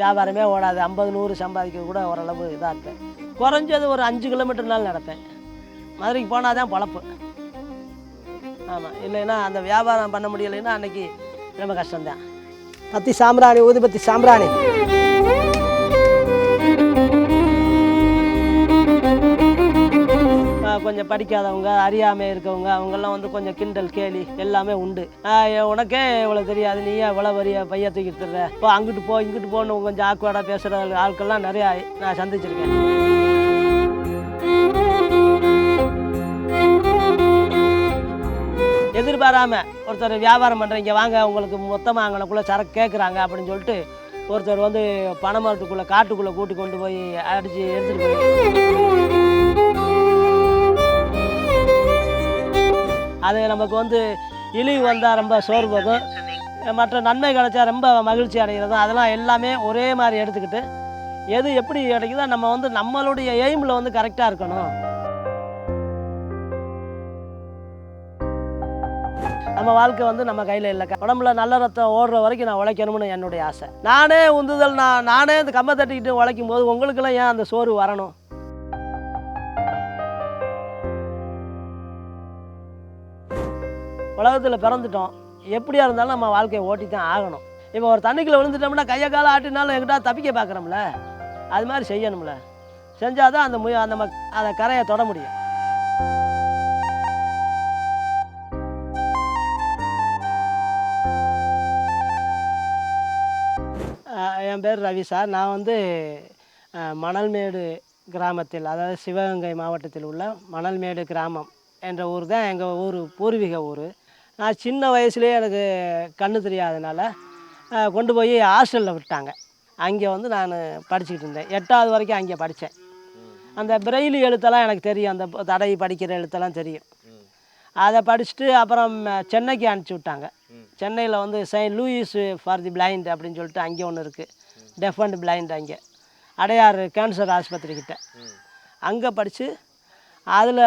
வியாபாரமே ஓடாது. ஐம்பது நூறு சம்பாதிக்க கூட ஓரளவு இதாக இருப்பேன் குறைஞ்சது ஒரு அஞ்சு கிலோமீட்டர்னாலும் நடப்பேன். மதுரைக்கு போனால் தான் பொழப்பு. ஆமாம் இல்லைன்னா அந்த வியாபாரம் பண்ண முடியலைன்னா அன்னைக்கு ரொம்ப கஷ்டம்தான். பத்தி சாம்பிராணி ஊதுபத்தி சாம்பிராணி. கொஞ்சம் படிக்காதவங்க அறியாமல் இருக்கவங்க அவங்கெல்லாம் வந்து கொஞ்சம் கிண்டல் கேலி எல்லாமே உண்டு. உனக்கே இவ்வளோ தெரியாது நீ ஏன் இவ்வளோ பெரிய பைய தூக்கிட்டு தர்ற இப்போ அங்கிட்டு போ இங்கிட்டு போன்னு கொஞ்சம் ஆக்வர்டாக பேசுகிற ஆட்கள்லாம் நிறையா நான் சந்திச்சிருக்கேன். எதிர்பாராம ஒருத்தர் வியாபாரம் பண்ணுறீங்க வாங்க உங்களுக்கு மொத்தமாக அங்கனக்குள்ளே சரக்கு கேட்குறாங்க அப்படின்னு சொல்லிட்டு ஒருத்தர் வந்து பனைமரத்துக்குள்ளே காட்டுக்குள்ளே கூட்டி கொண்டு போய் அடித்து எடுத்துகிட்டு போய் அது நமக்கு வந்து இழிவு வந்தால் ரொம்ப சோர்வதும் மற்ற நன்மை கிடைச்சா ரொம்ப மகிழ்ச்சி அடைகிறதும் அதெல்லாம் எல்லாமே ஒரே மாதிரி எடுத்துக்கிட்டு எது எப்படி கிடைக்குதோ நம்ம வந்து நம்மளுடைய எய்மில் வந்து கரெக்டாக இருக்கணும். நம்ம வாழ்க்கை வந்து நம்ம கையில் இல்லை. உடம்புல நல்ல ரத்தம் ஓடுற வரைக்கும் நான் உழைக்கணும்னு என்னுடைய ஆசை. நானே உந்துதல் நான் நானே இந்த கம்பை தட்டிக்கிட்டு உழைக்கும் போது உங்களுக்கெல்லாம் ஏன் அந்த சோறு வரணும்? உலகத்தில் பிறந்துட்டோம். எப்படியா இருந்தாலும் நம்ம வாழ்க்கையை ஓட்டி தான் ஆகணும். இப்போ ஒரு தண்ணிக்குள்ள விழுந்துட்டோம்னா கையை காலை ஆட்டினாலும் எங்கிட்ட தப்பிக்க பார்க்குறோம்ல அது மாதிரி செய்யணும்ல. செஞ்சால் தான் அந்த முய அந்த அதை கரையை தொட முடியும். என் பேர் ரவி சார். நான் வந்து மணல்மேடு கிராமத்தில் அதாவது சிவகங்கை மாவட்டத்தில் உள்ள மணல்மேடு கிராமம் என்ற ஊர் தான் எங்கள் ஊர் பூர்வீக ஊர். நான் சின்ன வயசுலேயே எனக்கு கண்ணு தெரியாதனால கொண்டு போய் ஹாஸ்டலில் விட்டாங்க. அங்கே வந்து நான் படிச்சுக்கிட்டு இருந்தேன். எட்டாவது வரைக்கும் அங்கே படித்தேன் அந்த பிரெயிலு எழுத்தெல்லாம் எனக்கு தெரியும். அந்த தடை படிக்கிற எழுத்தெல்லாம் தெரியும். அதை படிச்சுட்டு அப்புறம் சென்னைக்கு அனுப்பிச்சி விட்டாங்க. சென்னையில் வந்து Saint Louis for the blind அப்படின்னு சொல்லிட்டு அங்கே ஒன்று இருக்குது டெஃப் அண்ட் பிளைண்ட் அங்கே. அடையார் கேன்சர் ஆஸ்பத்திரிக்கிட்ட. அங்கே படித்து அதில்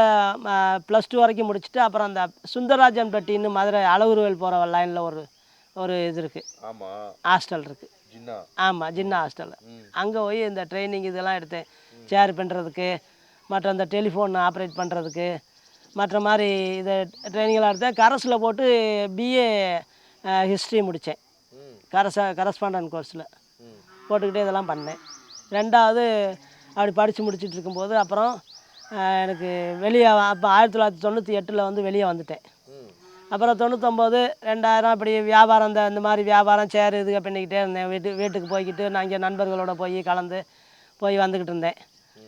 ப்ளஸ் டூ வரைக்கும் முடிச்சுட்டு அப்புறம் அந்த சுந்தரராஜன் பெட்டின்னு மதுரை அளவுருவேல் போகிற லைனில் ஒரு ஒரு இது இருக்குது ஹாஸ்டல் இருக்குது ஆமாம் ஜின்னா. ஹாஸ்டல் ம். அங்கே போய் இந்த ட்ரைனிங் இதெல்லாம் எடுத்தேன். சேர் பண்ணுறதுக்கு மற்ற அந்த டெலிஃபோன் ஆப்ரேட் பண்ணுறதுக்கு மற்ற மாதிரி இதை ட்ரைனிங்கெல்லாம் எடுத்தேன். கரஸில் போட்டு பிஏ ஹிஸ்ட்ரி முடித்தேன் கரச கரஸ்பாண்டன்ட் கோர்ஸில் போட்டுக்கிட்டே இதெல்லாம் பண்ணேன். ரெண்டாவது அப்படி படித்து முடிச்சிட்டு இருக்கும்போது அப்புறம் எனக்கு வெளியே அப்போ ஆயிரத்தி தொள்ளாயிரத்தி தொண்ணூற்றி எட்டில் வந்து வெளியே வந்துட்டேன். அப்புறம் தொண்ணூத்தொம்பது ரெண்டாயிரம் இப்படி வியாபாரம் இந்த இந்த மாதிரி வியாபாரம் சேர் இதுக பண்ணிக்கிட்டே இருந்தேன். வீட்டு வீட்டுக்கு போய்கிட்டு நான் இங்கே நண்பர்களோட போய் கலந்து போய் வந்துக்கிட்டு இருந்தேன்.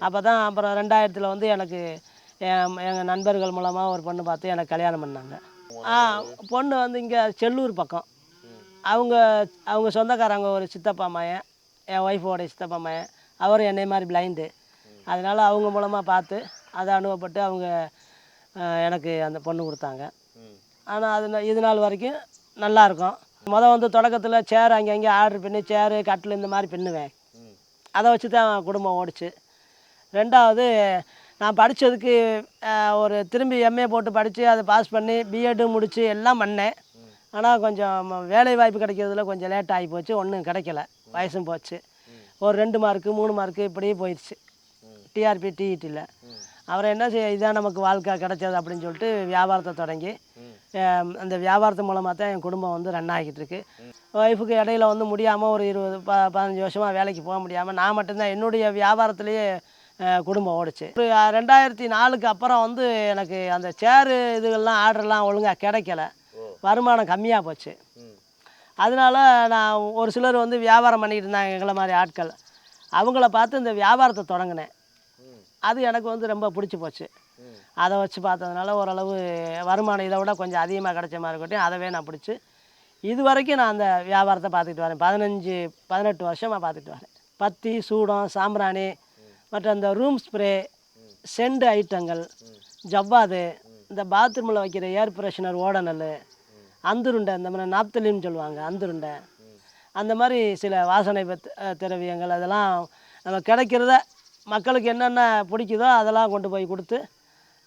அப்போ தான் அப்புறம் ரெண்டாயிரத்தில் வந்து எனக்கு எங்கள் நண்பர்கள் மூலமாக ஒரு பொண்ணு பார்த்து எனக்கு கல்யாணம் பண்ணாங்க. ஆ பொண்ணு வந்து இங்கே செல்லூர் பக்கம். அவங்க அவங்க சொந்தக்காரங்க ஒரு சித்தப்பா மையன் என் ஒய்ஃபோட சித்தப்பா மையன் அவர் என்னை மாதிரி பிளைண்டு அதனால் அவங்க மூலமாக பார்த்து அதை அனுபவப்பட்டு அவங்க எனக்கு அந்த பொண்ணு கொடுத்தாங்க. ஆனால் அது இது நாள் வரைக்கும் நல்லா இருக்கும். மொதல் வந்து தொடக்கத்தில் சேர் அங்கே அங்கே ஆர்டர் பண்ணி சேரு கட்டில் இந்த மாதிரி பின்னுவேன் அதை வச்சு தான் குடும்பம் ஓடிச்சு. ரெண்டாவது நான் படித்ததுக்கு ஒரு திரும்பி எம்ஏ போட்டு படித்து அதை பாஸ் பண்ணி பிஎட்டு முடித்து எல்லாம் பண்ணேன். ஆனால் கொஞ்சம் வேலை வாய்ப்பு கிடைக்கிறதுல கொஞ்சம் லேட் ஆகி போச்சு. ஒன்றும் கிடைக்கல. வயசும் போச்சு. ஒரு ரெண்டு மார்க்கு மூணு மார்க்கு இப்படியே போயிடுச்சு டிஆர்பி டிஇடியில் அப்புறம் என்ன செய்ய இதான் நமக்கு வாழ்க்கை கிடைச்சது அப்படின்னு சொல்லிட்டு வியாபாரத்தை தொடங்கி அந்த வியாபாரத்து மூலமாக தான் என் குடும்பம் வந்து ரன் ஆகிட்டு இருக்கு ஒய்ஃபுக்கு இடையில வந்து முடியாமல் ஒரு இருபது ப பதினஞ்சு வருஷமாக வேலைக்கு போக முடியாமல் நான் மட்டும்தான் என்னுடைய வியாபாரத்திலேயே குடும்பம் ஓடுச்சு. ஒரு ரெண்டாயிரத்தி நாலுக்கு அப்புறம் வந்து எனக்கு அந்த சேரு இதுகள்லாம் ஆர்டர்லாம் ஒழுங்காக கிடைக்கல. வருமானம் கம்மியாக போச்சு. அதனால நான் ஒரு சிலர் வந்து வியாபாரம் பண்ணிக்கிட்டு இருந்தாங்க எங்களை மாதிரி ஆட்கள். அவங்கள பார்த்து இந்த வியாபாரத்தை தொடங்கினேன். அது எனக்கு வந்து ரொம்ப பிடிச்சி போச்சு. அதை வச்சு பார்த்ததுனால ஓரளவு வருமானம் இதை விட கொஞ்சம் அதிகமாக கிடைச்ச மாதிரி இருக்கட்டும். அதவே நான் பிடிச்சி இது வரைக்கும் நான் அந்த வியாபாரத்தை பார்த்துக்கிட்டு வரேன். பதினஞ்சு பதினெட்டு வருஷமாக பார்த்துட்டு வரேன். பத்தி சூடம் சாம்பிராணி மற்ற இந்த ரூம் ஸ்ப்ரே செண்டு ஐட்டங்கள் ஜவ்வாது இந்த பாத்ரூமில் வைக்கிற ஏர் ஃப்ரெஷ்னர் ஓடனல் அந்துருண்டை இந்த மாதிரி நாப்தலின்னு சொல்லுவாங்க அந்துருண்டை. அந்த மாதிரி சில வாசனை திரவியங்கள் அதெல்லாம் நம்ம கிடைக்கிறத மக்களுக்கு என்னென்ன பிடிக்குதோ அதெல்லாம் கொண்டு போய் கொடுத்து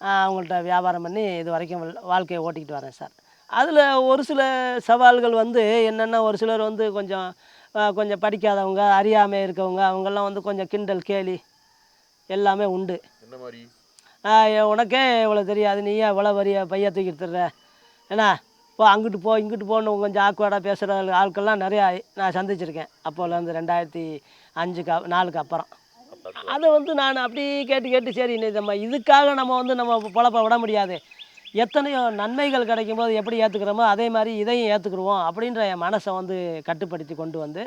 அவங்கள்ட்ட வியாபாரம் பண்ணி இது வரைக்கும் வாழ்- வாழ்க்கையை ஓட்டிக்கிட்டு வரேன் சார். அதில் ஒரு சில சவால்கள் வந்து என்னென்ன ஒரு சிலர் வந்து கொஞ்சம் கொஞ்சம் படிக்காதவங்க அறியாமல் இருக்கவங்க அவங்கெல்லாம் வந்து கொஞ்சம் கிண்டல் கேலி எல்லாமே உண்டு. என்ன மாதிரி? உனக்கே இவ்வளோ தெரியாது நீ ஏன் இவ்வளோ வரிய பைய தூக்கிட்டு தர்ற என்ன போ அங்கிட்டு போ இங்கிட்டு போன்னு கொஞ்சம் ஆக்குவாடாக பேசுகிற ஆட்கள்லாம் நிறையா நான் சந்திச்சிருக்கேன். அப்போலேருந்து ரெண்டாயிரத்தி அஞ்சுக்கு நாலுக்கு அப்புறம். அதை வந்து நான் அப்படி கேட்டு கேட்டு சரி நம்ம இதுக்காக நம்ம வந்து நம்ம பொழப்ப விட முடியாது. எத்தனையோ நன்மைகள் கிடைக்கும் போது எப்படி ஏற்றுக்கிறோமோ அதே மாதிரி இதையும் ஏற்றுக்குருவோம் அப்படின்ற என் மனசை வந்து கட்டுப்படுத்தி கொண்டு வந்து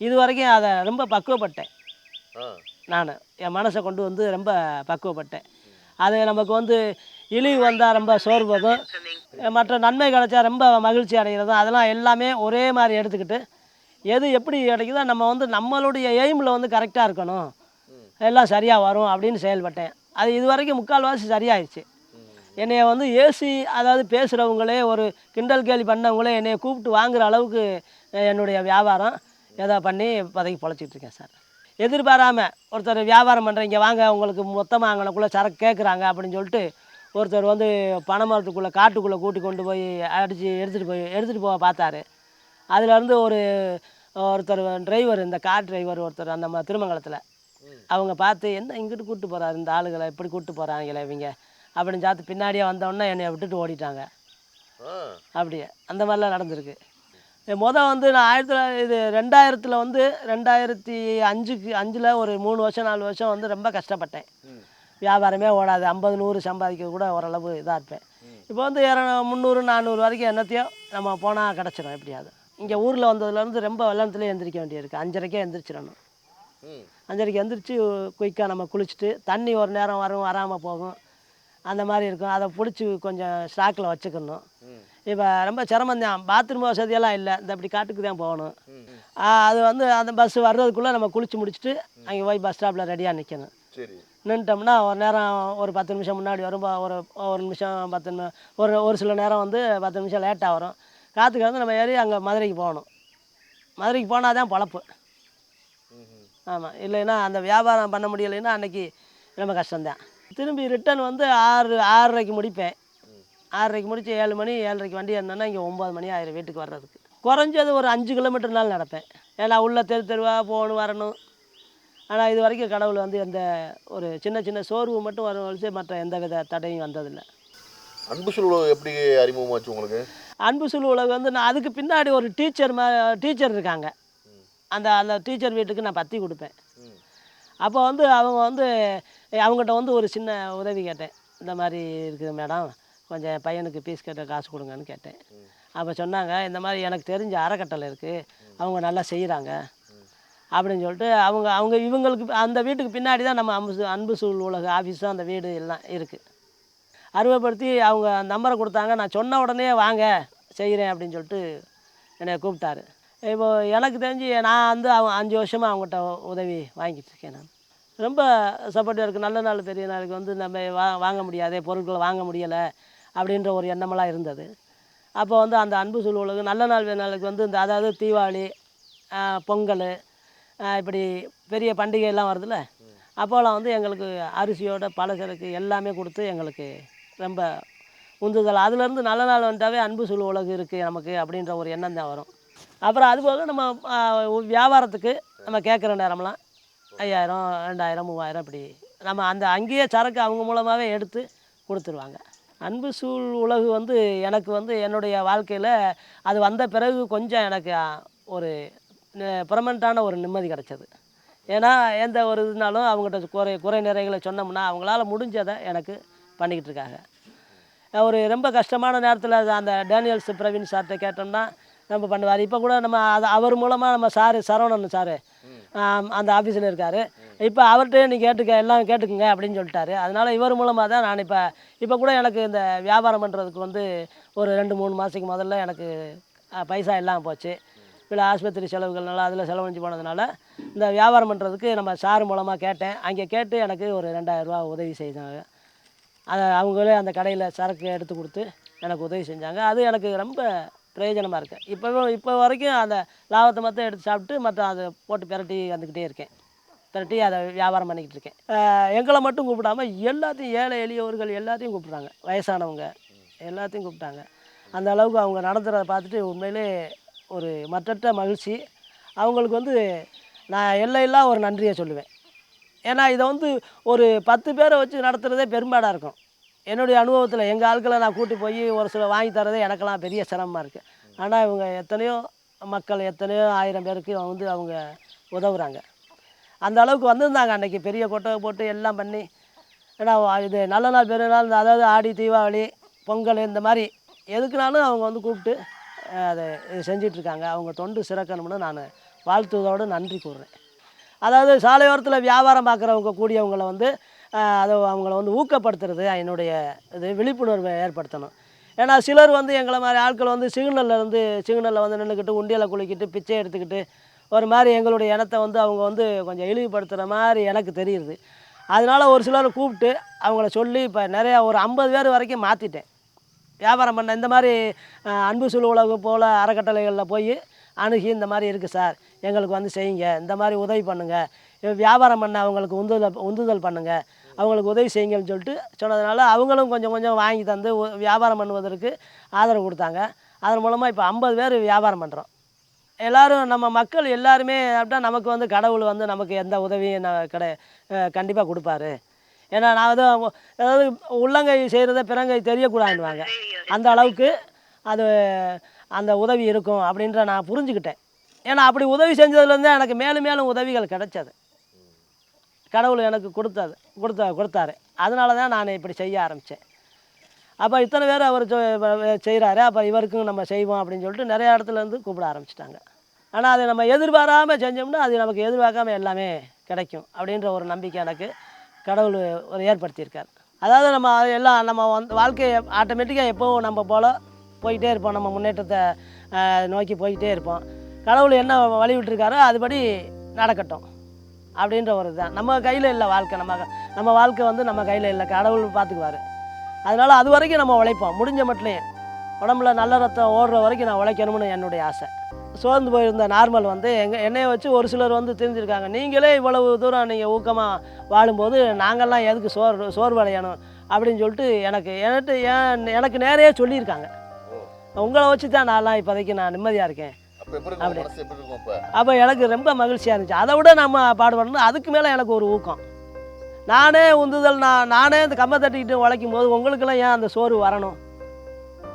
இது வரைக்கும் அதை ரொம்ப பக்குவப்பட்டேன். நான் என் மனசை கொண்டு வந்து ரொம்ப பக்குவப்பட்டேன். அது நமக்கு வந்து இழிவு வந்தால் ரொம்ப சோர்வதும் மற்ற நன்மை கிடைச்சா ரொம்ப மகிழ்ச்சி அடைகிறதும் அதெல்லாம் எல்லாமே ஒரே மாதிரி எடுத்துக்கிட்டு எது எப்படி கிடைக்குதோ நம்ம வந்து நம்மளுடைய எய்மில் வந்து கரெக்டாக இருக்கணும். எல்லாம் சரியாக வரும் அப்படின்னு செயல்பட்டேன். அது இது வரைக்கும் முக்கால்வாசி சரியாயிடுச்சு என்னைய வந்து ஏசி அதாவது பேசுகிறவங்களே ஒரு கிண்டல் கேலி பண்ணவங்களே என்னையை கூப்பிட்டு வாங்குற அளவுக்கு என்னுடைய வியாபாரம் ஏதோ பண்ணி இப்போதைக்கு பொழைச்சிட்டு இருக்கேன் சார். எதிர்பாராமல் ஒருத்தர் வியாபாரம் பண்ணுறீங்க வாங்க உங்களுக்கு மொத்தமாக அங்கனக்குள்ளே சரக்கு கேட்குறாங்க அப்படின்னு சொல்லிட்டு ஒருத்தர் வந்து பனைமரத்துக்குள்ளே காட்டுக்குள்ளே கூட்டி கொண்டு போய் அடித்து எடுத்துகிட்டு போய் எடுத்துகிட்டு போக பார்த்தாரு. அதுலேருந்து ஒரு ஒருத்தர் டிரைவர் இந்த கார் டிரைவர் ஒருத்தர் அந்த திருமங்கலத்தில். அவங்க பார்த்து என்ன இங்கிட்டு கூப்பிட்டு போகிறாரு இந்த ஆளுகளை இப்படி கூப்பிட்டு போகிறாங்களே இவங்க. அப்படின்னு பார்த்து பின்னாடியே வந்தோடனே என்னை விட்டுட்டு ஓடிட்டாங்க. அப்படியே. அந்த மாதிரிலாம் நடந்திருக்கு. மொதல் வந்து நான் ஆயிரத்தி தொள்ளாயிரத்தி இது ரெண்டாயிரத்தில் வந்து ரெண்டாயிரத்தி அஞ்சுக்கு அஞ்சில் ஒரு மூணு வருஷம் நாலு வருஷம் வந்து ரொம்ப கஷ்டப்பட்டேன். வியாபாரமே ஓடாது. ஐம்பது நூறு சம்பாதிக்க கூட ஓரளவு இதாக இருப்பேன். இப்போ வந்து இர- முந்நூறு நானூறு வரைக்கும் என்னத்தையோ நம்ம போனால் கிடச்சிரும் எப்படியாவது. இங்கே ஊரில் வந்ததுலேருந்து ரொம்ப வெள்ளத்துலேயே எந்திரிக்க வேண்டியிருக்கு. அஞ்சரைக்கே எந்திரிச்சிடணும். ம். அஞ்சரைக்கு எந்திரிச்சு குயிக்காக நம்ம குளிச்சுட்டு தண்ணி ஒரு நேரம் வரும் வராமல் போகும். அந்த மாதிரி இருக்கும். அதை பிடிச்சி கொஞ்சம் ஸ்டாக்கில் வச்சுக்கணும். இப்போ ரொம்ப சிரமம் தான். பாத்ரூம் வசதியெல்லாம் இல்லை. இந்த அப்படி காட்டுக்கு தான் போகணும். அது வந்து அந்த பஸ் வர்றதுக்குள்ளே நம்ம குளிச்சு முடிச்சுட்டு அங்கே போய் பஸ் ஸ்டாப்பில் ரெடியாக நிற்கணும் சரி. நின்ட்டோம்னா ஒரு நேரம் ஒரு பத்து நிமிஷம் முன்னாடி வரும் ஒரு ஒரு நிமிஷம் பத்து நிமி ஒரு ஒரு சில நேரம் வந்து பத்து நிமிஷம் லேட்டாக வரும். காற்றுக்கு வந்து நம்ம ஏறி அங்கே மதுரைக்கு போகணும். மதுரைக்கு போனால் தான் பொழப்பு. ஆமாம் இல்லைன்னா அந்த வியாபாரம் பண்ண முடியலைன்னா அன்னைக்கு ரொம்ப கஷ்டம்தான். திரும்பி ரிட்டர்ன் வந்து ஆறு ஆறரைக்கு முடிப்பேன். ஆறரைக்கு முடிச்சு ஏழு மணி ஏழரைக்கு வண்டி இருந்தேன்னா இங்கே ஒம்பது மணி ஆயிரம் வீட்டுக்கு வர்றதுக்கு. குறைஞ்சது ஒரு அஞ்சு கிலோமீட்டர்னாலும் நடப்பேன். ஏன்னா உள்ள தெரு தெருவாக போகணும் வரணும். ஆனால் இது வரைக்கும் கடவுள் வந்து எந்த ஒரு சின்ன சின்ன சோர்வு மட்டும் வரும் வச்சு மற்ற எந்த வித தடையும் வந்ததில்லை. அன்பு சொல்லுவது எப்படி அறிமுகமாச்சு உங்களுக்கு? அன்பு சுழு உலகு வந்து நான் அதுக்கு பின்னாடி ஒரு டீச்சர் மா டீச்சர் இருக்காங்க. அந்த அந்த டீச்சர் வீட்டுக்கு நான் பற்றி கொடுப்பேன். அப்போ வந்து அவங்க வந்து அவங்ககிட்ட வந்து ஒரு சின்ன உதவி கேட்டேன். இந்த மாதிரி இருக்குது மேடம் கொஞ்சம் பையனுக்கு ஃபீஸ் கேட்ட காசு கொடுங்கன்னு கேட்டேன். அப்போ சொன்னாங்க இந்த மாதிரி எனக்கு தெரிஞ்ச அறக்கட்டளை இருக்குது அவங்க நல்லா செய்கிறாங்க அப்படின்னு சொல்லிட்டு அவங்க அவங்க இவங்களுக்கு அந்த வீட்டுக்கு பின்னாடி தான் நம்ம அன்பு சு- அன்பு சூழ் உலக ஆஃபீஸும் அந்த வீடு எல்லாம் இருக்குது அருமைப்படுத்தி அவங்க நம்பரை கொடுத்தாங்க. நான் சொன்ன உடனே வாங்க செய்கிறேன் அப்படின்னு சொல்லிட்டு என்னை கூப்பிட்டாரு. இப்போ எனக்கு தெரிஞ்சு நான் வந்து அவங்க அஞ்சு வருஷமாக அவங்ககிட்ட உதவி வாங்கிட்டு இருக்கேன் நான். ரொம்ப சப்போர்ட்டாக இருக்குது நல்ல நாள் பெரிய நாளுக்கு வந்து நம்ம வா வாங்க முடியாதே பொருட்களை வாங்க முடியலை அப்படின்ற ஒரு எண்ணமெல்லாம் இருந்தது. அப்போ வந்து அந்த அன்பு சூழ்நிலைக்கு நல்ல நாள் நாளுக்கு வந்து இந்த அதாவது தீபாவளி பொங்கல் இப்படி பெரிய பண்டிகையெல்லாம் வருதுல்ல அப்போலாம் வந்து எங்களுக்கு அரிசியோட பலசரக்கு எல்லாமே கொடுத்து எங்களுக்கு ரொம்ப உந்துதல். அதுலேருந்து நல்ல நாள் வந்துட்டாவே அன்பு சுழு உலகு இருக்குது நமக்கு அப்படின்ற ஒரு எண்ணம் தான் வரும். அப்புறம் அதுபோக நம்ம வியாபாரத்துக்கு நம்ம கேட்குற நேரம்லாம் ஐயாயிரம் ரெண்டாயிரம் மூவாயிரம் இப்படி நம்ம அந்த அங்கேயே சரக்கு அவங்க மூலமாகவே எடுத்து கொடுத்துருவாங்க. அன்பு சூழ் உலகு வந்து எனக்கு வந்து என்னுடைய வாழ்க்கையில் அது வந்த பிறகு கொஞ்சம் எனக்கு ஒரு பர்மனண்ட்டான ஒரு நிம்மதி கிடச்சது. ஏன்னா எந்த ஒரு இதுனாலும் அவங்ககிட்ட குறை குறை நிறைகளை சொன்னோம்னா அவங்களால முடிஞ்சதை எனக்கு பண்ணிக்கிட்டு இருக்காங்க. ஒரு ரொம்ப கஷ்டமான நேரத்தில் அந்த டேனியல்ஸ் பிரவீன் சார்கிட்ட கேட்டோம்னா நம்ம பண்ணுவார். இப்போ கூட நம்ம அது அவர் மூலமாக நம்ம சாரு சரவணன் சாரு அந்த ஆஃபீஸில் இருக்கார். இப்போ அவர்கிட்ட நீ கேட்டுக்க எல்லாம் கேட்டுக்குங்க அப்படின்னு சொல்லிட்டாரு. அதனால் இவர் மூலமாக தான் நான் இப்போ இப்போ கூட எனக்கு இந்த வியாபாரம் பண்ணுறதுக்கு வந்து ஒரு ரெண்டு மூணு மாதத்துக்கு முதல்ல எனக்கு பைசா இல்லாமல் போச்சு. இல்லை ஆஸ்பத்திரி செலவுகள்னால அதில் செலவழிஞ்சு போனதுனால இந்த வியாபாரம் பண்ணுறதுக்கு நம்ம சார் மூலமாக கேட்டேன். அங்கே கேட்டு எனக்கு ஒரு ரெண்டாயிரரூவா உதவி செய்தாங்க. அதை அவங்களே அந்த கடையில் சரக்கு எடுத்து கொடுத்து எனக்கு உதவி செஞ்சாங்க. அது எனக்கு ரொம்ப பிரயோஜனமாக இருக்குது இப்போ இப்போ வரைக்கும் அந்த லாபத்தை மட்டும் எடுத்து சாப்பிட்டு மற்ற அதை போட்டு பிரட்டி வந்துக்கிட்டே இருக்கேன். பிரட்டி அதை வியாபாரம் பண்ணிக்கிட்டு இருக்கேன். எங்களை மட்டும் கூப்பிடாம எல்லாத்தையும் ஏழை எளியவர்கள் எல்லாத்தையும் கூப்பிட்றாங்க. வயசானவங்க எல்லாத்தையும் கூப்பிட்டாங்க. அந்த அளவுக்கு அவங்க நடத்துகிறத பார்த்துட்டு உண்மையிலே ஒரு மற்றற்ற மகிழ்ச்சி. அவங்களுக்கு வந்து நான் எல்லையில்லா ஒரு நன்றியை சொல்லுவேன். ஏன்னா இதை வந்து ஒரு பத்து பேரை வச்சு நடத்துகிறதே பெரும்பாடாக இருக்கும். என்னுடைய அனுபவத்தில் எங்கள் ஆட்களை நான் கூட்டி போய் ஒரு சில வாங்கி தரதே எனக்கெல்லாம் பெரிய சிரமமாக இருக்குது ஆனால் இவங்க எத்தனையோ மக்கள் எத்தனையோ ஆயிரம் பேருக்கு வந்து அவங்க உதவுறாங்க. அந்த அளவுக்கு வந்திருந்தாங்க அன்றைக்கி பெரிய கொட்டகை போட்டு எல்லாம் பண்ணி. ஏன்னா இது நல்ல நாள் பெரிய நாள் அதாவது ஆடி தீபாவளி பொங்கல் இந்த மாதிரி எதுக்குனாலும் அவங்க வந்து கூப்பிட்டு அதை இது செஞ்சிட்ருக்காங்க. அவங்க தொண்டு சிறக்கணும்னு நான் வாழ்த்துவதோடு நன்றி கூறுறேன். அதாவது சாலையோரத்தில் வியாபாரம் பார்க்குறவங்க கூடியவங்களை வந்து அதை அவங்கள வந்து ஊக்கப்படுத்துறது என்னுடைய இது விழிப்புணர்வை ஏற்படுத்தணும். ஏன்னா சிலர் வந்து எங்களை மாதிரி ஆட்கள் வந்து சிக்னலில் இருந்து சிக்னலில் வந்து நின்றுக்கிட்டு உண்டியலை குளிக்கிட்டு பிச்சை எடுத்துக்கிட்டு ஒரு மாதிரி எங்களுடைய இனத்தை வந்து அவங்க வந்து கொஞ்சம் இழிவுபடுத்துகிற மாதிரி எனக்கு தெரியுது. அதனால் ஒரு சிலரை கூப்பிட்டு அவங்கள சொல்லி இப்போ நிறையா ஒரு ஐம்பது பேர் வரைக்கும் மாற்றிட்டேன் வியாபாரம் பண்ண இந்த மாதிரி அன்பு சுழு உலகு போல் அறக்கட்டளைகளில் போய் அணுகி இந்த மாதிரி இருக்குது சார். எங்களுக்கு வந்து செய்யுங்க. இந்த மாதிரி உதவி பண்ணுங்கள் வியாபாரம் பண்ண அவங்களுக்கு உந்துதல் உந்துதல் பண்ணுங்கள் அவங்களுக்கு உதவி செய்யுங்கன்னு சொல்லிட்டு சொன்னதுனால அவங்களும் கொஞ்சம் கொஞ்சம் வாங்கி தந்து வியாபாரம் பண்ணுவதற்கு ஆதரவு கொடுத்தாங்க. அதன் மூலமாக இப்போ ஐம்பது பேர் வியாபாரம் பண்ணுறோம் எல்லோரும் நம்ம மக்கள் எல்லாருமே அப்படின்னா நமக்கு வந்து கடவுள் வந்து நமக்கு எந்த உதவியும் நான் கடை கண்டிப்பாக கொடுப்பாரு. ஏன்னா நான் வந்து அதாவது உள்ளங்கை செய்கிறத பிறங்கை தெரியக்கூடாதுன்னுவாங்க. அந்த அளவுக்கு அது அந்த உதவி இருக்கும் அப்படின்ற நான் புரிஞ்சுக்கிட்டேன். ஏன்னா அப்படி உதவி செஞ்சதுலேருந்தே எனக்கு மேலும் மேலும் உதவிகள் கிடைச்சது. கடவுள் எனக்கு கொடுத்தது கொடுத்த கொடுத்தாரு. அதனால தான் நான் இப்படி செய்ய ஆரம்பித்தேன் அப்போ இத்தனை பேர் அவர் செய்கிறாரு அப்போ இவருக்கும் நம்ம செய்வோம் அப்படின்னு சொல்லிட்டு நிறைய இடத்துலேருந்து கூப்பிட ஆரம்பிச்சிட்டாங்க. ஆனால் அதை நம்ம எதிர்பாராமல் செஞ்சோம்னா அது நமக்கு எதிர்பார்க்காம எல்லாமே கிடைக்கும் அப்படின்ற ஒரு நம்பிக்கை எனக்கு கடவுள் ஒரு ஏற்படுத்தியிருக்கார். அதாவது நம்ம எல்லாம் நம்ம வந்து வாழ்க்கையை ஆட்டோமேட்டிக்காக எப்போவும் நம்ம போல் போயிட்டே இருப்போம். நம்ம முன்னேற்றத்தை நோக்கி போய்கிட்டே இருப்போம். கடவுள் என்ன வழி விட்டுருக்காரோ அதுபடி நடக்கட்டும். அப்படின்ற ஒரு இதுதான். நம்ம கையில் இல்லை வாழ்க்கை. நம்ம நம்ம வாழ்க்கை வந்து நம்ம கையில் இல்லை. கடவுள் பார்த்துக்குவார் அதனால் அது வரைக்கும் நம்ம உழைப்போம். முடிஞ்ச மட்டும் உடம்புல நல்ல ரத்தம் ஓடுற வரைக்கும் நான் உழைக்கணும்னு என்னுடைய ஆசை. சோர்ந்து போயிருந்த நார்மல் வந்து எங்கள் என்னைய வச்சு ஒரு சிலர் வந்து தெரிஞ்சிருக்காங்க. நீங்களே இவ்வளவு தூரம் நீங்கள் ஊக்கமாக வாழும்போது நாங்கள்லாம் எதுக்கு சோர் சோர்வடையணும்? அப்படின்னு சொல்லிட்டு எனக்கு எனக்கு ஏன் எனக்கு நேரையே சொல்லியிருக்காங்க. உங்களை வச்சு தான் நான்லாம் இப்போதைக்கு நான் நிம்மதியாக இருக்கேன். அப்ப எப்படி இருக்கும்? மனசு எப்படி இருக்கும் அப்ப? எனக்கு ரொம்ப மகிழ்ச்சியாக இருந்துச்சு. அதை விட நம்ம பாடுபடணும் அதுக்கு மேலே எனக்கு ஒரு ஊக்கம். நானே உந்துதல் நான் நானே இந்த கம்பை தட்டிக்கிட்டு உழைக்கும் போது உங்களுக்கெல்லாம் ஏன் அந்த சோறு வரணும்?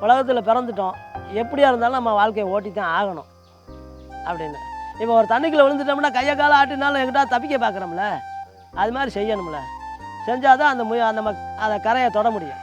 உலகத்தில் பிறந்துட்டோம். எப்படியா இருந்தாலும் நம்ம வாழ்க்கையை ஓட்டி தான் ஆகணும். அப்படின்னு. இப்போ ஒரு தண்ணிக்குள்ளே விழுந்துட்டோம்னா கையை காலை ஆட்டினாலும் எங்கிட்ட தப்பிக்க பார்க்குறோம்ல அது மாதிரி செய்யணும்ல. செஞ்சால் தான் அந்த முய அந்த மக் அந்த கரையை தொட முடியும்.